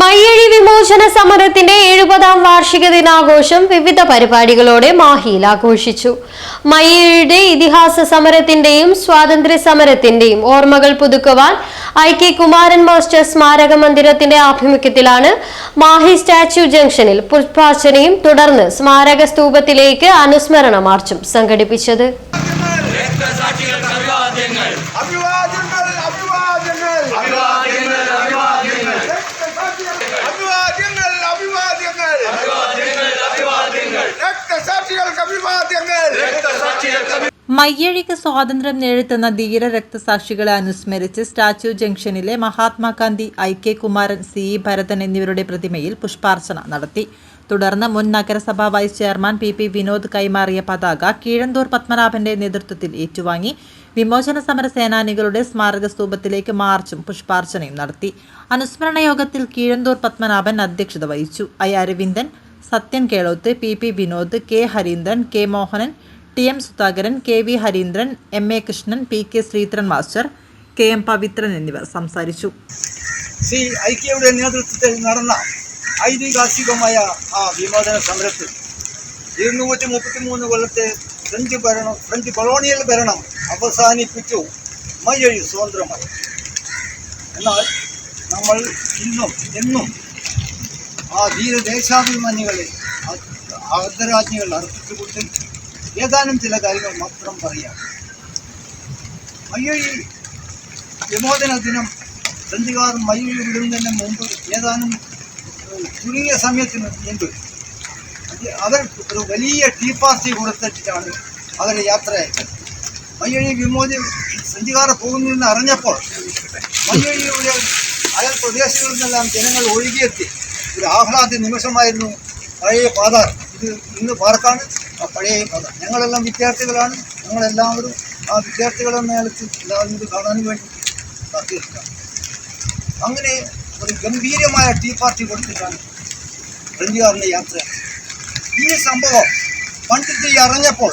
മയ്യഴി വിമോചന സമരത്തിന്റെ എഴുപതാം വാർഷിക ദിനാഘോഷം വിവിധ പരിപാടികളോടെ മാഹിയിൽ ആഘോഷിച്ചു. മയ്യഴിയുടെ ഇതിഹാസ സമരത്തിന്റെയും സ്വാതന്ത്ര്യ സമരത്തിന്റെയും ഓർമ്മകൾ പുതുക്കുവാൻ ഐ കെ കുമാരൻ മാസ്റ്റർ സ്മാരക മന്ദിരത്തിന്റെ ആഭിമുഖ്യത്തിലാണ് മാഹി സ്റ്റാച്യു ജംഗ്ഷനിൽ പുഷ്പാർച്ചനയും തുടർന്ന് സ്മാരക സ്തൂപത്തിലേക്ക് അനുസ്മരണ മാർച്ചും സംഘടിപ്പിച്ചത്. അഭിവാദ്യങ്ങൾ അഭിവാദ്യങ്ങൾ. അഭിവാദ്യങ്ങൾ അഭിവാദ്യങ്ങൾ അഭിവാദ്യങ്ങൾ അഭിവാദ്യങ്ങൾ രക്തസാക്ഷികൾക്ക് അഭിവാദ്യങ്ങൾ മയ്യഴിക്ക് സ്വാതന്ത്ര്യം നേഴ്ത്തുന്ന ധീര രക്തസാക്ഷികളെ അനുസ്മരിച്ച് സ്റ്റാച്യു ജംഗ്ഷനിലെ Mahatma Gandhi I K Kumaran C E Bharathan എന്നിവരുടെ പ്രതിമയിൽ പുഷ്പാർച്ചന നടത്തി. തുടർന്ന് മുൻ നഗരസഭാ vice chairman P P Vinod കൈമാറിയ പതാക കീഴന്തൂർ പത്മനാഭന്റെ നേതൃത്വത്തിൽ ഏറ്റുവാങ്ങി. വിമോചന സമര സേനാനികളുടെ സ്മാരക സ്തൂപത്തിലേക്ക് മാർച്ചും പുഷ്പാർച്ചനയും നടത്തി. അനുസ്മരണ യോഗത്തിൽ കീഴന്തൂർ പത്മനാഭൻ അധ്യക്ഷത വഹിച്ചു. I Aravindan Sathyan Keloth P P Vinod K Harindran K Mohanan T M Sudhakaran K V Harindran M A Krishnan P K Sreedharan master K M Pavithran എന്നിവർ സംസാരിച്ചു. സി ഐക്യയുടെ നേതൃത്വത്തിൽ നടന്ന ഐതിഹാസികമായ ആ വിമോചന സമരത്തിൽ ഇരുന്നൂറ്റി മുപ്പത്തി മൂന്ന് കൊല്ലത്തെ ഫ്രഞ്ച് ഭരണം ഫ്രഞ്ച് കൊളോണിയൽ ഭരണം അവസാനിപ്പിച്ചു. മയ്യഴി സ്വതന്ത്രമായി. എന്നാൽ നമ്മൾ ഇന്നും എന്നും ആ ധീര ദേശാഭിമാനികളെ അർദ്ധരാജ്ഞികൾ അർപ്പിച്ചുകൊണ്ട് ഏതാനും ചില കാര്യങ്ങൾ മാത്രം പറയാം. മയ്യൊഴി വിമോചന ദിനം ഫ്രഞ്ചുകാർ മയ്യൊഴി വിടുന്നതിന് മുമ്പ് ഏതാനും ചുരുങ്ങിയ സമയത്തിന് മുമ്പ് അവർ ഒരു വലിയ ടീ പാർട്ടി കൊടുത്തിട്ടാണ് അവർ യാത്ര അയച്ചത് മയ്യഴി വിമോചി സഞ്ചികാറ പോകുന്നുവെന്ന് അറിഞ്ഞപ്പോൾ മയ്യഴിയുടെ അയൽ പ്രദേശങ്ങളിൽ നിന്നെല്ലാം ജനങ്ങൾ ഒഴുകിയെത്തി. ഒരു ആഹ്ലാദ നിമിഷമായിരുന്നു പഴയ പാത ഇത് ഇന്ന് പാർക്കാണ്. പഴയ ഞങ്ങളെല്ലാം വിദ്യാർത്ഥികളാണ്. ഞങ്ങളെല്ലാവരും ആ വിദ്യാർത്ഥികളെ മേളിച്ച് എല്ലാവരും ഇത് കാണാൻ വേണ്ടി കാത്തിരിക്കാം അങ്ങനെ ഒരു ഗംഭീരമായ ടീ പാർട്ടി കൊടുത്തിട്ടാണ് ഫ്രഞ്ചുകാരന്റെ യാത്ര. ഈ സംഭവം പണ്ഡിറ്റ് അറിഞ്ഞപ്പോൾ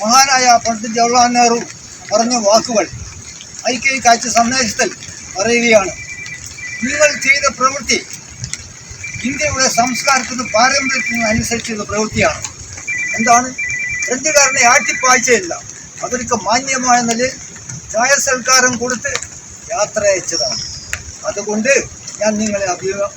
മഹാനായ പണ്ഡിറ്റ് ജവഹർലാൽ നെഹ്റു പറഞ്ഞ വാക്കുകൾ ഐക്യ കാഴ്ച സന്ദേശത്തിൽ പറയുകയാണ്. നിങ്ങൾ ചെയ്ത പ്രവൃത്തി ഇന്ത്യയുടെ സംസ്കാരത്തിനും പാരമ്പര്യത്തിനും അനുസരിച്ചുള്ള പ്രവൃത്തിയാണ്. എന്താണ്? ഫ്രഞ്ചുകാരനെ ആട്ടിപ്പാഴ്ചയില്ല. അവർക്ക് മാന്യമായ നിലയിൽ ചായ സൽക്കാരം കൊടുത്ത് യാത്ര അയച്ചതാണ്. അതുകൊണ്ട് ഞാൻ നിങ്ങളെ അഭിമുഖം